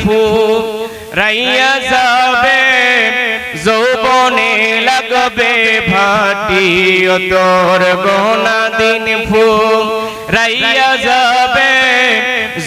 ফু রাইয়া যাবে যৌবনে লাগবে ভাটি ও তোর গোনা দিন ফু রাইয়া যাবে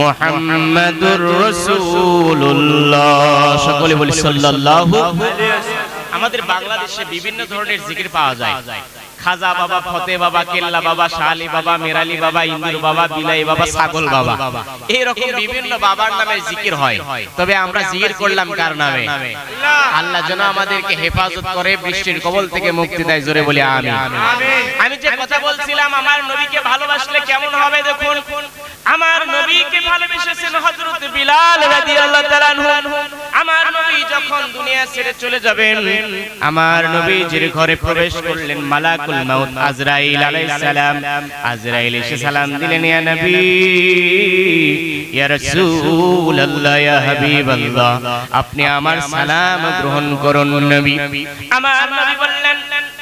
মুহাম্মাদুর রসুল্লাহ সকলে বলি সাল্লাল্লাহু আমাদের বাংলাদেশে বিভিন্ন ধরনের জিকির পাওয়া যায়। খাজা বাবা, ফতে বাবা, কেল্লা বাবা, শালি বাবা, মেরালি বাবা, ইন্দুর বাবা, বিলাই বাবা, ছাগল বাবা। এইরকম বিভিন্ন বাবার নামে জিকির হয়। তবে আমরা জিকির করলাম কার নামে? আল্লাহ যেন আমাদেরকে হেফাজত করে, বৃষ্টির কবল থেকে মুক্তি দেয়, জোরে বলি আমি আমি যে কথা বলছিলাম, আমার নবীকে ভালোবাসলে কেমন হবে দেখুন? আমার নবীকে ভালোবেসেছেন হযরত বিলাল রাদিয়াল্লাহু তাআলা আনহু। আমার নবী যখন দুনিয়া ছেড়ে চলে যাবেন, আমার নবীজির ঘরে প্রবেশ করলেন মালাকুল মাউত আজরাইল আলাইহিস সালাম। আজরাইল এসে সালাম দিলেন, ইয়া নবী, ইয়া রাসূলুল্লাহ, ইয়া হাবিবাল্লাহ, আপনি আমার সালাম গ্রহণ করুন নবী। আমার নবী বললেন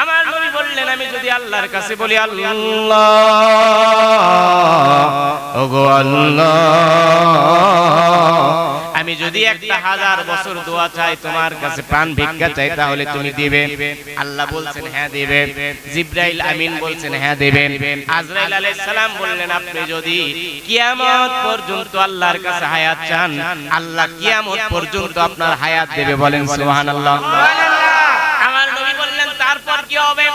আমার নবী বললেন আমি যদি আল্লাহর কাছে বলি আল্লাহ ওগো আল্লাহ আমি যদি একটা হাজার বছর দোয়া চাই তোমার কাছে প্রাণ ভিক্ষা চাই তাহলে তুমি দিবে। আল্লাহ বলছেন হ্যাঁ দিবে। জিব্রাইল আমিন বলছেন হ্যাঁ দিবে আজরাইল আলাইহিস সালাম বললেন আপনি যদি কিয়ামত পর্যন্ত আল্লাহর কাছে হায়াত চান আল্লাহ কিয়ামত পর্যন্ত আপনার হায়াত দেবে বলেন সুবহানাল্লাহ। আমার নবী বললেন তারপর কি হবে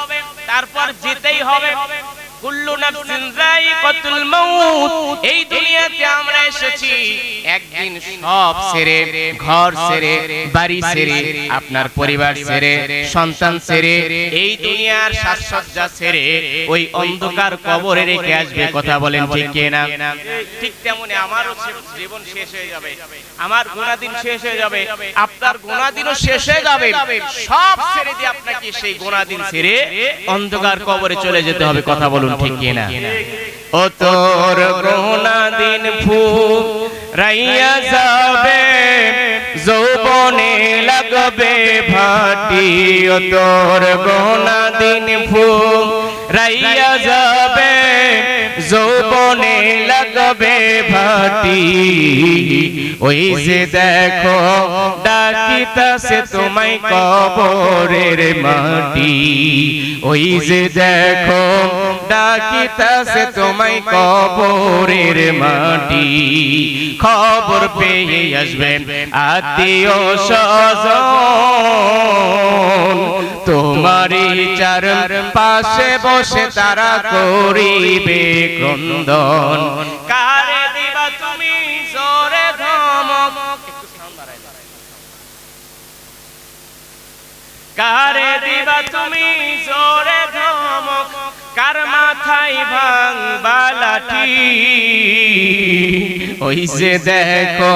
তারপর যেতেই হবে। কুল্লু নাফসিন যায়িকাতুল আপনার পরিবার ছেড়ে সন্তান ছেড়ে এই দুনিয়ার সাজসজ্জা ছেড়ে ওই অন্ধকার কবরে রেখে আসবে কথা বলেন ঠিক তেমনি আমারও জীবন শেষ হয়ে যাবে। আমার শেষ হয়ে যাবে। আপনার গুণাদিনও শেষ হয়ে যাবে। সব ছেড়ে দিয়ে আপনাকে সেই ছেড়ে অন্ধকার কবরে চলে যেতে হবে, কথা বলুন। ঠিক না। ও তোর গুণাদিন ফু রাইয়া যাবে যৌবনে লাগবে ভাটি। ও তোর গুণাদিন ফু রাইয়া যাবে যৌবনে লাগবে ভাটি। ওই যে দেখো, ডাকিতাছে তোমায় কবরের মাটি। ওই যে দেখো, ডাকিতাছে তোমায় কবরের মাটি। খবর পেয়ে আসবেন আত্মীয় স্বজন। তোমারই চারণ পাশে বসে তারা করিবে ক্রন্দন। কারে দিবা তুমি জোরে ধমক। কারে দিবা তুমি জোরে ধমক। কার মাথায় ভাঙবা লাঠি? ওই যে দেখো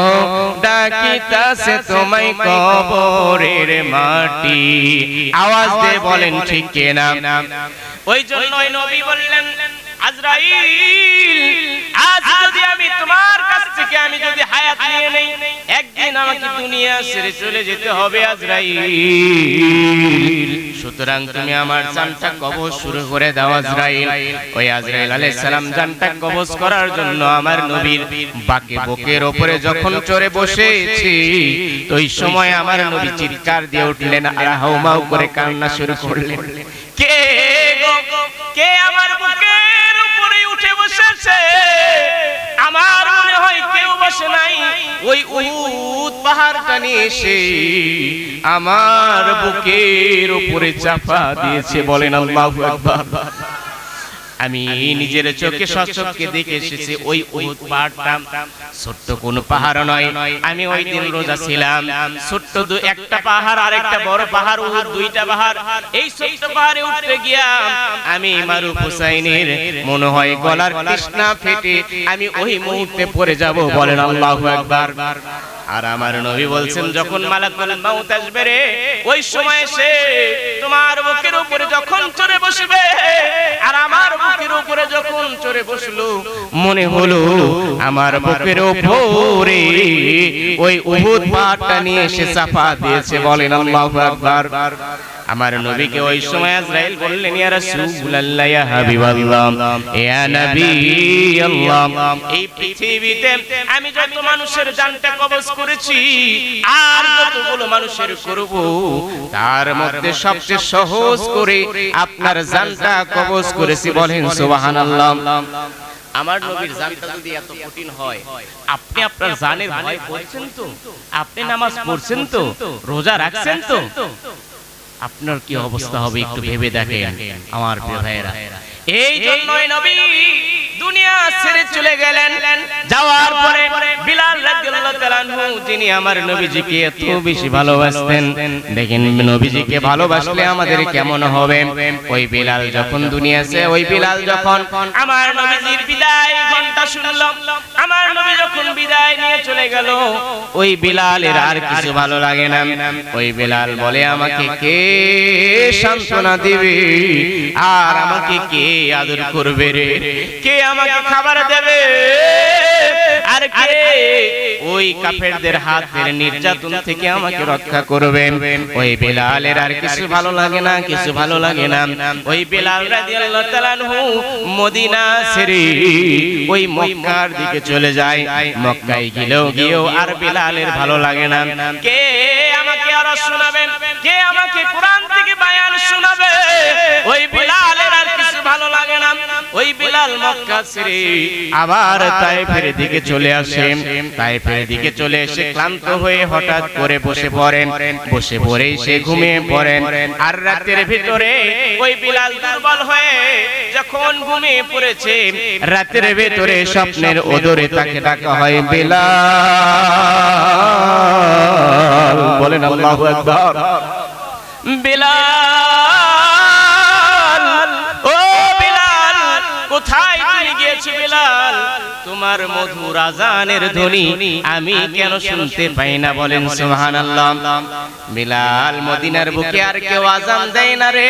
ডাকিতাছে তোমায় কবরের মাটি। আওয়াজ দিয়ে বলেন ঠিক কিনা? ওই জন্য ওই নবী বললেন সুতরাং তুমি আমার কবজ করার জন্য আমার নবীর বাকে বুকের উপরে যখন চড়ে বসেছি, ওই সময় আমার নবী চিৎকার দিয়ে উঠলেন আর হাউমাউ করে কান্না শুরু করলেন। কে আমার উঠে বসেছে। আমার মনে হয় কেউ বসে নাই। ওই উহুদ পাহাড়টা নিয়ে এসে আমার বুকের উপরে চাপা দিয়েছে। বলেন আল্লাহু আকবার। আমি নিজের চোখে সচক্ষে দেখে এসেছি ওই উহুদ পাহাড়টা। ছোট্ট কোন পাহাড় নয়। আমি ওই দিন রোজা ছিলাম। ছোট্ট দু একটা পাহাড় আর একটা বড় পাহাড় উহুদ দুইটা পাহাড়। এই ছোট্ট পাহাড়ে উঠতে গিয়া আমি মারুফ হুসাইনের মনে হয় গলার তৃষ্ণা ফেটে আমি ওই মুহূর্তে পড়ে যাব বলেন আল্লাহু আকবার। আর আমার নবী বলছেন যখন মালাকুল মাউত আসবে রে ওই সময় সে তোমার বুকের উপরে যখন চড়ে বসবে আর আমার বুকের উপরে যখন চড়ে বসল মনে হলো আমার বুকের উপরে ওই উহুদ পাহাড়টা নিয়ে এসে চাপা দিয়েছে বলেন আল্লাহু আকবার। আমার নবীকে ওই সময় আজরাইল বললেন ইয়া রাসূলুল্লাহ ইয়া হাবিবাল্লাহ ইয়া নবী আল্লাহ এই পৃথিবীতে আমি যত মানুষের জানটা কবজ করেছি আর যতগুলো মানুষের করব তার মধ্যে সবচেয়ে সহজ করে আপনার জানটা কবজ করেছি বলেন সুবহানাল্লাহ। আমার নবীর জানটা যদি এত কঠিন হয় আপনি আপনার জানের ভয় করছেন তো? আপনি নামাজ পড়ছেন তো? রোজা রাখছেন তো? আপনার কি অবস্থা হবে একটু ভেবে দেখেন আমার প্রিয় ভাইয়েরা। এই জন্যই নবী দুনিয়া ছেড়ে চলে গেলেন। যাওয়ার পরে বিলাল রাদিয়াল্লাহু তাআলা যিনি আমার নবীজিকে এত বেশি ভালোবাসতেন। দেখেন নবীজিকে ভালোবাসলে আমাদের কেমন হবে? ওই বিলাল যখন দুনিয়াছে ওই বিলাল যখন আমার নবীজির বিদায় ঘণ্টা শুনল আমার নবী যখন বিদায় নিয়ে চলে গেল ওই বিলালের আর কিছু ভালো লাগে না। ওই বিলাল বলে আমাকে কে সান্ত্বনা দিবে? আর আমাকে কে আদর করবে রে? কে আমাকে খাবার দেবে? আর কে? ওই কাফেরদের হাতের নির্যাতন থেকে আমাকে রক্ষা করবেন। ওই বেলালের আর কিছু ভালো লাগে না কিছু ভালো লাগে না। ওই বেলাল রাদিয়াল্লাহু তাআলা মদিনা ছেড়ে ওই মক্কার দিকে চলে যায়। মক্কায় গেলেও গিয়েও আর বেলালের ভালো লাগে না। কে আমাকে আর শোনাবেন কে আমাকে কোরআন থেকে বায়ান শোনাবে? ওই বেলালের আর কিছু ভালো লাগে না। ওই বেলাল মক্কা ছেড়ে আবার তাইফের দিকে চলে আসে তাইফের দিকে চলে এসে ক্লান্ত হয়ে হঠাৎ করে বসে পড়েন। বসে পড়েই সে ঘুমিয়ে পড়েন। আর রাতের ভিতরে ওই বিলাল দুর্বল হয়ে যখন ঘুমিয়ে পড়েছে, রাতের ভেতরে স্বপ্নের ওদরে তাকে ডাকা হয় বিলাল। বলেন আল্লাহু আকবার। বিলাল গিয়েছো বিলাল। তোমার মধুর আজানের ধ্বনি আমি কেন শুনতে পাই না বলেন সুবহানাল্লাহ। বিলাল মদিনার বুকে আর কেউ আজান দেয় না রে।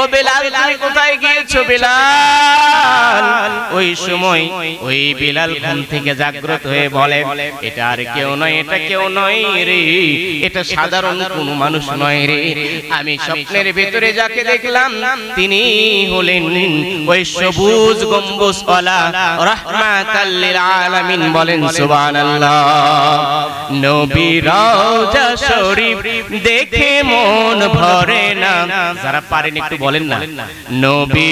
ও বিলাল, তুমি কোথায় গিয়েছো বিলাল? ওই সময় ওই বিলাল ঘুম থেকে জাগ্রত হয়ে বলে, এটা আর কেউ নয়, এটা কেউ নয় রে। এটা সাধারণ কোনো মানুষ নয় রে। আমি স্বপ্নের ভেতরে যাকে দেখলাম, তিনি হলেন ওই সবুজ আলামিন বলেন নবী রওজা শরীফ দেখে মন ভরে না। যারা পারেন একটু বলেন না। নবী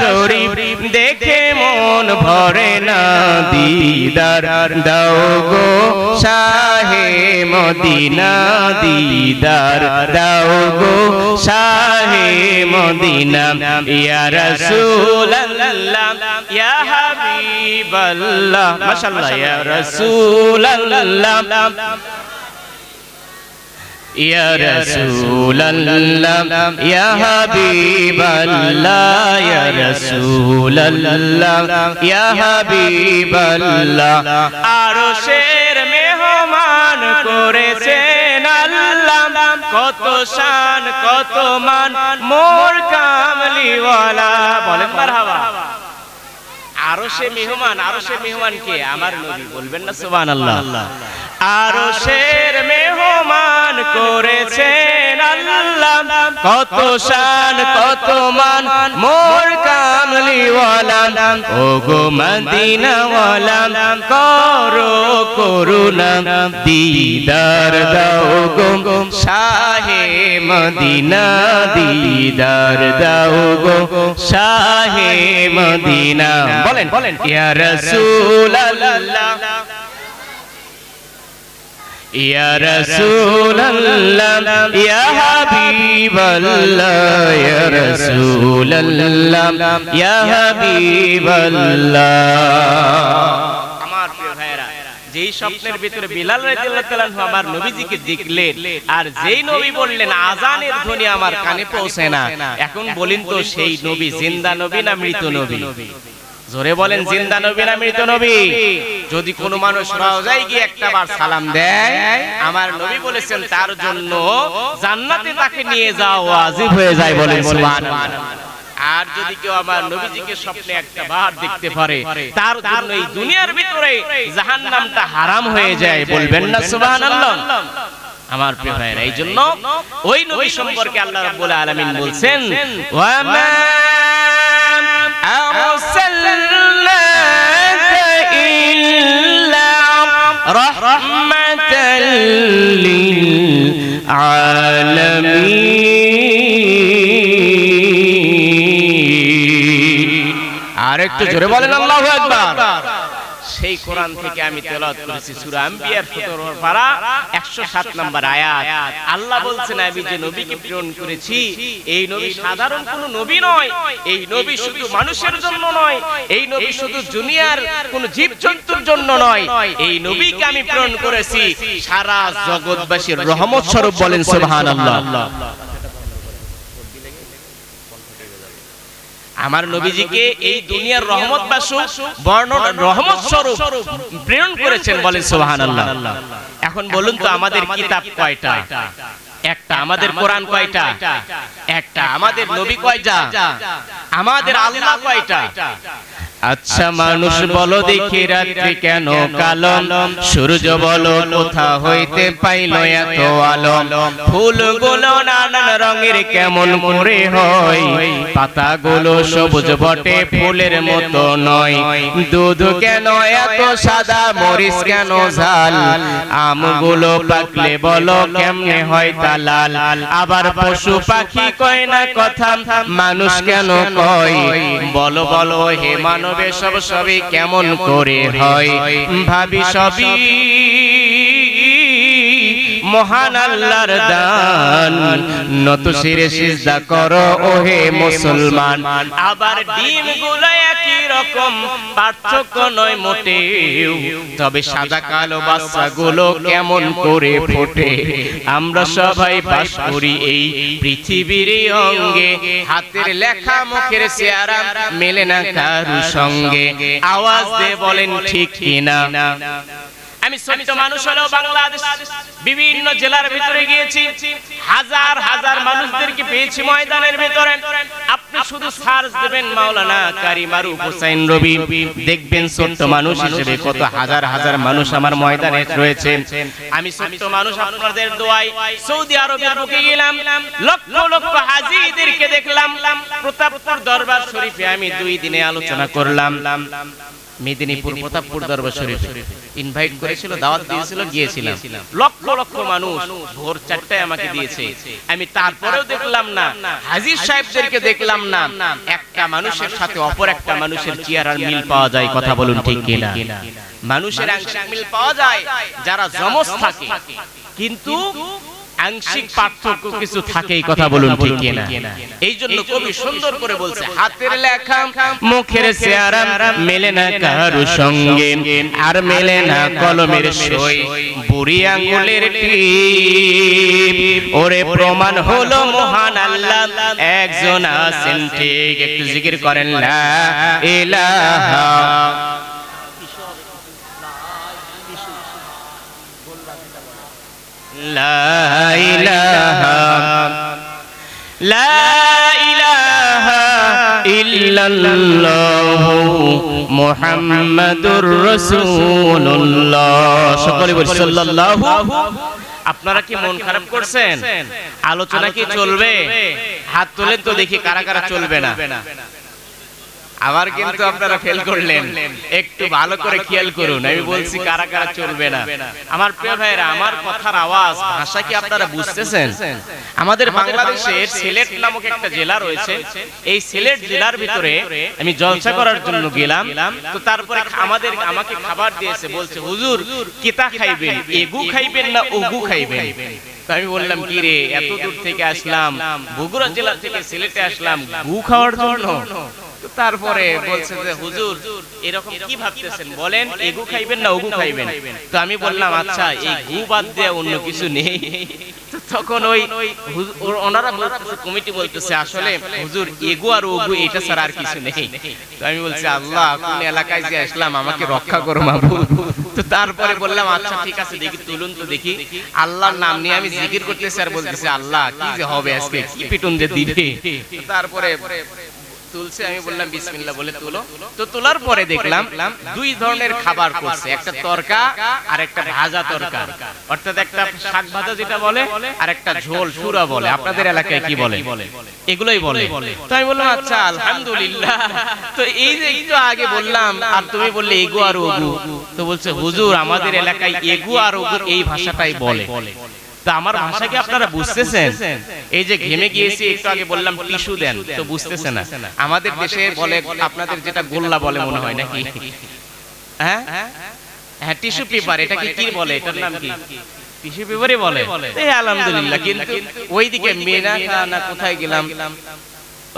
শরীফ দেখে মন ভরে না। দিদার দাও গো শাহে মদিনা, দিদার দাও গো শাহে মদিনা। ইয়া রাসূলুল্লাহ ইয়া হাবিবাল্লাহ মাশাআল্লাহ ইয়া রাসূলুল্লাহ ইয়া মেহমান করেছেন কত শান, কত মান। মোর কামলিওয়ালা। বলেন মারহাবা। আরও সে মেহমান আরও সে মেহমান কে আমার নবী বলবেন না সুবান আল্লাহ আরও সে মেহমান করেছেন আল্লাহ। কত শান, কত মান, মোর কামলিওয়ালা। ও গো মদিনাওয়ালা, করো করুণা। দিদার দাও গো, শাহে মদিনা, দিদার দাও গো, শাহে মদিনা। বলেন বলেন। ইয়া আমার প্রিয় ভাইরা যেই স্বপ্নের ভিতরে বিলাল রাদিয়াল্লাহু আমার নবীজিকে দেখলেন আর যেই নবী বললেন আজানের ধ্বনি আমার কানে পৌঁছে না। এখন বলেন তো সেই নবী জিন্দা নবী না মৃত নবী? জোরে বলেন জিন্দা নবী না মৃত নবী। যদি কোনো মানুষ রওজায় গিয়ে একটা বার সালাম দেয় আমার নবী বলেছেন তার জন্য জান্নাতে তাকে নিয়ে যাওয়া ওয়াজিব হয়ে যায় বলেন সুবহানাল্লাহ। আর যদি কেউ আমার নবীজিকে স্বপ্নে একটা বার দেখতে পারে তার জন্য এই দুনিয়ার ভিতরে জাহান্নামটা হারাম হয়ে যায় বলবেন না সুবহানাল্লাহ। আমার প্রিয় ভাইরা এই জন্য ওই নবী সম্পর্কে আল্লাহ রাব্বুল আলামিন বলছেন ওয়া মা লিল আরেকটু জোরে বলেন আল্লাহু আকবার। সেই কোরআন থেকে আমি তেলাওয়াত করেছি। সূরা আম্বিয়ার 17 পারা 107 নম্বর আয়াত। আল্লাহ বলছেন আমি যে নবীকে প্রেরণ করেছি এই নবী সাধারণ কোন নবী নয় এই নবী শুধু মানুষের জন্য নয় এই নবী শুধু দুনিয়ার কোন জীবজন্তুর জন্য নয় এই নবীকে আমি প্রেরণ করেছি। সারা জগৎবাসীর রহমত স্বরূপ বলেন সুবহানাল্লাহ। আমার নবীজিকে এই দুনিয়ার রহমত বাসু বর্ণনা রহমত স্বরূপ প্রেরণ করেছেন বলেন সুবহানাল্লাহ। এখন বলুন তো আমাদের কিতাব কয়টা? একটা আমাদের কোরআন কয়টা? একটা আমাদের নবী কয়টা? আমাদের আল্লাহ কয়টা? আচ্ছা মানুষ বলো দেখি রাত্রি কেন কালো? সূর্য বলো কোথা হইতে পাইল এত আলো? ফুলগুলো নানান রঙের কেমন করে হয়? পাতাগুলো সবুজ বটে ফুলের মতো নয়। দুধ কেন এত সাদা মরিচ কেন ঝাল? আমগুলো পাকলে বলো কেমনে হয় তা লাল? আবার পশু পাখি কয় না কথা? মানুষ কেন কয়? বলো বলো হে মানবে সব সবই কেমন করে হয়? ভাবি সবই মহান আল্লাহর দান। নত শিরে সিজদা করো ওহে মুসলমান। আবার ডিমগুলো একই রকম পার্থক্য নয় মোটেও। তবে সাদা কালো বাচ্চাগুলো কেমন করে ফোটে? আমরা সবাই বাস করি এই পৃথিবীর অঙ্গে। হাতের লেখা মুখের চেহারা মেলে না কারু সঙ্গে। আওয়াজ দিয়ে বলেন ঠিক কিনা? আমি ছোট্ট মানুষ হলেও বাংলাদেশ, বিভিন্ন জেলার ভিতরে গিয়েছি। হাজার হাজার মানুষদেরকে পেয়েছি ময়দানের ভিতরে। আপনি শুধু দেবেন মাওলানা রবি। দেখবেন মানুষ হিসেবে কত হাজার হাজার মানুষ আমার ময়দানে রয়েছে। আমি ছোট্ট মানুষ আপনাদের সৌদি আরবের বুকে গেলাম। লক্ষ লক্ষ হাজিদেরকে দেখলাম। প্রতাপপুর দরবার শরীফে আমি দুই দিনে আলোচনা করলাম। মেদিনীপুর প্রতাপপুর দরবার শরীফ ইনভাইট করেছিল দাওয়াত দিয়েছিল গিয়েছিলাম। লক্ষ লক্ষ মানুষ ভোর চারটায় আমাকে দিয়েছে। আমি তারপরেও দেখলাম না। হাজির সাহেবদেরকে দেখলাম না। একটা মানুষের সাথে অপর একটা মানুষের চেয়ার আর মিল পাওয়া যায় কথা বলুন ঠিক কিনা? মানুষের আংশিক মিল পাওয়া যায় যারা জমজ থাকে। কিন্তু আংশিক পার্থক্য কিছু থাকে এই কথা বলুন ঠিক কিনা? এই জন্য কবি সুন্দর করে বলছে হাতের লেখা মুখের চেহারা মেলে না কারু সঙ্গে আর মেলে না কলমের সই। বুড়ি আঙ্গুলের টিপ ওরে প্রমাণ হলো মহান আল্লাহ। একজন আছেন ঠিক একটু জিকির করেন লা ইলাহা লা লা সকলে আপনারা কি মন খারাপ করছেন? আলোচনা কি চলবে? হাত তোলেন তো দেখি কারা কারা চলবে না। আবার কিন্তু আপনারা ফেল করলেন। একটু ভালো করে খেয়াল করুন। আমি বলছি কারা কারা চলবে না। আমার প্রিয় ভাইরা আমার কথার আওয়াজ ভাষা কি আপনারা বুঝতেছেন? আমাদের বাংলাদেশের সিলেট নামক একটা জেলা রয়েছে। এই সিলেট জেলার ভিতরে আমি জলসা করার জন্য গেলাম। তো তারপরে আমাদের আমাকে খাবার দিয়েছে বলছে হুজুর কিতা খাইবেন? এগু খাইবেন না ওগু খাইবেন? আমি বললাম কি রে এত দূর থেকে আসলাম। বগুড়া জেলা থেকে সিলেটে আসলাম। গু খাওয়ার জন্য তারপরে বলছে যে হুজুর এরকম কি ভাবতেছেন? বলেন এগু খাইবেন না ওগু খাইবেন? তো আমি বললাম আচ্ছা এই গু বাদ দিয়ে অন্য কিছু নেই। তখন ওই ওনারা বলতেছে কমিটি বলতেছে আসলে হুজুর এগু আর ওগু এটা ছাড়া আর কিছু নেই। তো আমি বলছি আল্লাহ কোন এলাকায় যে আসলাম? আমাকে রক্ষা করো মাহবুব। তো তারপরে বললাম আচ্ছা ঠিক আছে দেখি তুলুন তো দেখি। আল্লাহর নাম নিয়ে আমি জিকির করতেছি আর বলতেছি আল্লাহ কি যে হবে আজকে কি পিটুন যে দিবে তারপরে তুলছে আমি বললাম বিসমিল্লাহ বলে তুলো। তো তোলার পরে দেখলাম দুই ধরনের খাবার করছে একটা তরকা আর একটা ভাজা তরকা। অর্থাৎ একটা শাক ভাজা যেটা বলে আর একটা ঝোল সুরা বলে। আপনাদের এলাকায় কি বলে? এগুলোই বলে। তো আমি বললাম আচ্ছা আলহামদুলিল্লাহ। তো এই যে একটু আগে বললাম আর তুমি বললে এগু আর ওগু। তো বলছে হুজুর আমাদের এলাকায় এগু আর ওগু এই ভাষাটাই বলে। তা আমার ভাষা কি আপনারা বুঝতেছেন? এই যে ঘেমে গিয়েছি একটু আগে বললাম টিস্যু দেন তো বুঝতেছে না? আমাদের দেশে বলে আপনাদের যেটা গোল্লা বলে মনে হয় নাকি? হ্যাঁ? হ্যাঁ? টিস্যু পেপার এটা কি কি বলে? এটার নাম কি? টিস্যু পেপারই বলে। এই আলহামদুলিল্লাহ কিন্তু ওইদিকে মেনা না কোথায় গেলাম?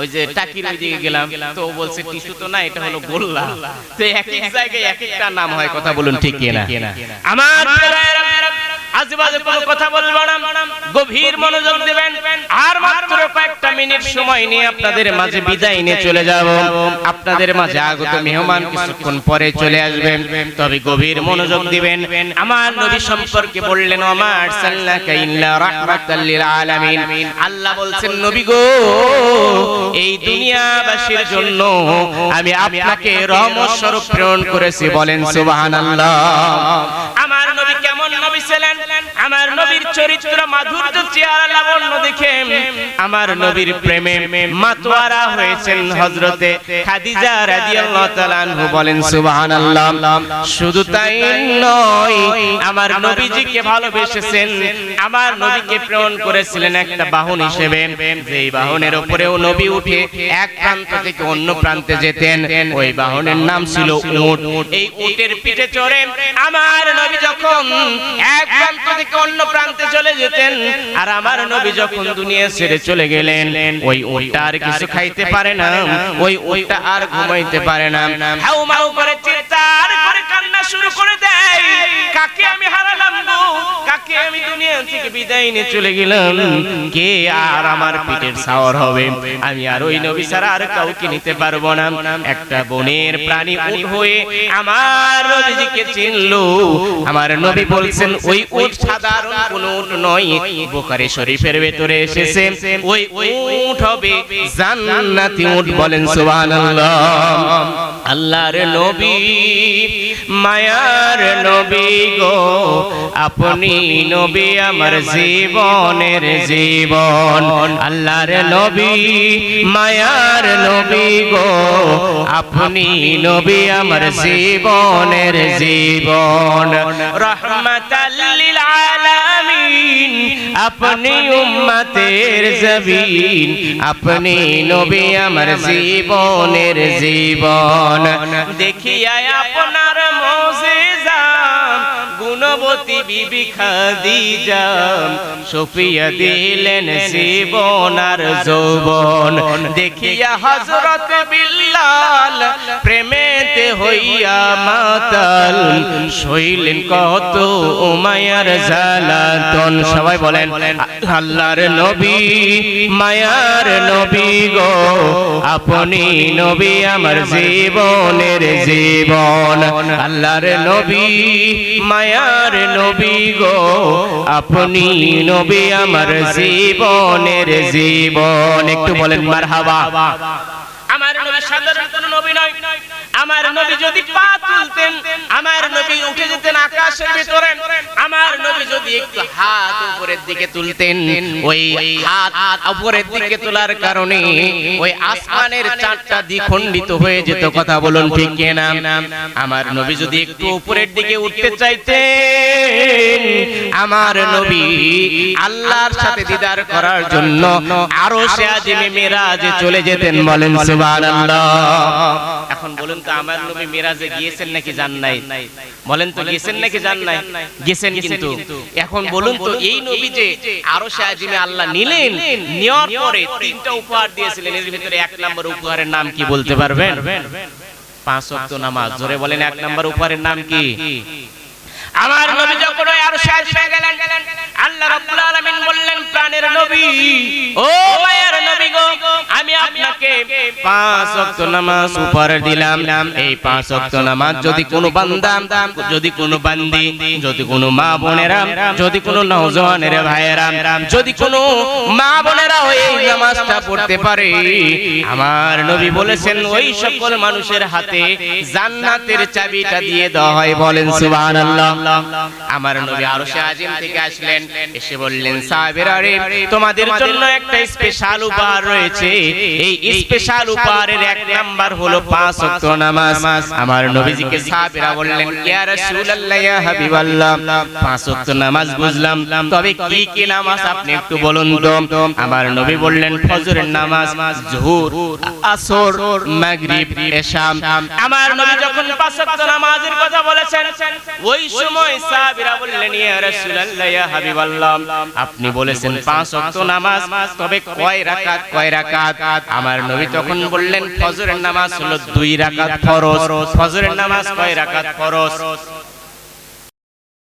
ওই যে টাকির ওই দিকে গেলাম তো ও বলছে টিস্যু তো না এটা হলো গোল্লা। তো এক এক জায়গায় এক একটা নাম হয় কথা বলুন ঠিক কিনা? আমার আজেবাজে কোনো কথা বলব না। গভীর মনোযোগ আর মাত্র কয়েকটা মিনিট সময় নিয়ে আপনাদের মাঝে বিদায় নিয়ে চলে যাব। আপনাদের মাঝে আগত মেহমান কিছুক্ষণ পরে চলে আসবেন। তবে গভীর মনোযোগ দিবেন। আমার নবী সম্পর্কে বললেন আমার সাল্লাকা ইল্লা রাহমাতাল লিল আলামিন। আল্লাহ বলছেন, নবী গো, এই দুনিয়াবাসীর জন্য আমি আপনাকে রহমত স্বরূপ প্রেরণ করেছি। বলেন, সুবহানাল্লাহ। আমার নবী কেমন নবী ছিলেন? আমার নবীর চরিত্র মাধুর্য চেহারা লাবণ্য দেখে আমার নবীর প্রেমে মাতোয়ারা হয়েছেন হযরতে খাদিজা রাদিয়াল্লাহু তাআলা আনহু বলেন সুবহানাল্লাহ শুধু তাই নয় আমার নবীজিকে ভালোবেসেছেন আমার নবীকে প্রেরণ করেছিলেন একটা বাহন হিসেবে যেই বাহনের উপরেও নবী উঠে এক প্রান্ত থেকে অন্য প্রান্তে যেতেন ওই বাহনের নাম ছিল উট। এই উটের পিঠে চড়ে আমার নবী যখন এক প্রান্ত থেকে অন্য প্রান্তে চলে যেতেন। আর আমার নবী যখন দুনিয়া ছেড়ে চলে গেলেন, ওই উটটা আর কিছু খাইতে পারে না, ওই উটটা আর ঘুমাইতে পারে না। হাউ মাউ করে চিৎকার করে কান্না শুরু করে দেয়। কাকে আমি হারালাম গো? কাকে আমি দুনিয়া থেকে বিদায় নিয়ে চলে গেলাম? কে আর আমার হবে? আমি আর ওই নবী ছাড়া আর কাউকে নিতে পারব না। একটা বনের প্রাণী উট হয়ে আমার নবীজিকে চিনলো। আমার নবী বলছেন, ওই উট সাধারণ কোন উট নয়। বুখারী শরীফের ভেতরে এসেছে। ওই উট হবে। জান্নাতি উট বলেন সুবহানাল্লাহ। আল্লাহর নবী মায়ার নবী গো। আপনি নবী আমার জীবনের জীবন। আল্লাহর নবী মায়ার নবী গো। আপনি নবী আমার জীবনের জীবন। রহমাতাল্লিল আলামিন। আপনি উম্মতের জবিন আপনি নবী আমার জীবনের জীবন। দেখিয়া আপনার গুণবতী বিবি খাদিজা সুফিয়া দিলেন জীবন আর যৌবন। দেখিয়া বিল্লাল প্রেমেতে হইয়া মাতাল শৈলেন কত উমায়ার জালাতন সবাই বলেন, আল্লাহর নবী, মায়ার নবী গো, আপনি নবী আমার জীবনের জীবন। আল্লাহর নবী, মায়ার নবী গো, আপনি নবী আমার জীবনের জীবন। একটু বলেন, মারহাবা। আমার নবী সাধারণ কোন নবী নয়। আমার নবী যদি পা তুলতেন, আমার নবী উঠে যেতেন আকাশের ভিতরে। যদি একটু হাত উপরের দিকে তুলতেন, ওই হাত উপরের দিকে তোলার কারণে ওই আসমানের চারটা দ্বিখণ্ডিত হয়ে যেত, কথা বলুন ঠিক আমার নবী যদি একটু উপরের দিকে উঠতে চাইতেন, আমার নবী আল্লাহর সাথে দিদার করার জন্য আরও সে আজিমে মেরাজে চলে যেতেন, বলেন সুবহানাল্লাহ। এখন বলুন তো, আমার নবী মেরাজে গিয়েছেন নাকি জান নাই? বলেন তো গেছেন নাকি যান নাই? গেছেন কিন্তু। এখন বলুন তো এই নবী যে আরও সে আল্লাহ নিলেন নেওয়ার পরে তিনটা উপহার দিয়েছিলেন। এর ভিতরে এক নম্বর উপহারের নাম কি বলতে পারবেন? পাঁচ ওয়াক্ত নামাজ। জোরে বলেন এক নম্বর উপহারের নাম কি? আমার নবী যখন আরশে গেলেন গেলেন আল্লাহ রাব্বুল আলামিন বললেন, প্রাণের নবী, ও মায়ের নবী গো, আমি আপনাকে পাঁচ ওয়াক্ত নামাজ উপহার দিলাম। এই পাঁচ ওয়াক্ত নামাজ যদি কোনো বান্দা, যদি কোনো বান্দি, যদি কোনো মা বোনেরা, যদি কোনো নওজওয়ানের ভাইয়েরা, যদি কোনো মা বোনেরা নামাজটা পড়তে পারে, আমার নবী বলেছেন, ওই সকল মানুষের হাতে জান্নাতের চাবিটা দিয়ে দেওয়া হয় বলেন, সুবহানাল্লাহ। আমার নবী আরশে আজিম থেকে আসলেন। এসে বললেন সাহাবীরা রে তোমাদের জন্য একটা স্পেশাল উপহার রয়েছে। এই স্পেশাল উপহারের এক নাম্বার হলো পাঁচ ওয়াক্ত নামাজ। আমার নবীজিকে সাহাবীরা বললেন ইয়া রাসূলুল্লাহ ইয়া হাবিবাল্লাহ। পাঁচ ওয়াক্ত নামাজ বুঝলাম। তবে কি কি নামাজ আপনি একটু বলুন তো? আমার নবী বললেন ফজরের নামাজ জোহর আসর মাগরিব এশা আমার নবী যখন পাঁচ ওয়াক্ত নামাজের কথা বলেছেন ওই সময় সাহাবীরা বললেন ইয়া রাসূলুল্লাহ ইয়া আপনি বলেছেন পাঁচ ওয়াক্ত নামাজ তবে কয় রাকাত কয় রাকাত? আমার নবী তখন বললেন ফজরের নামাজ হলো দুই রাকাত ফরজ ফজরের নামাজ কয় রাকাত ফরজ?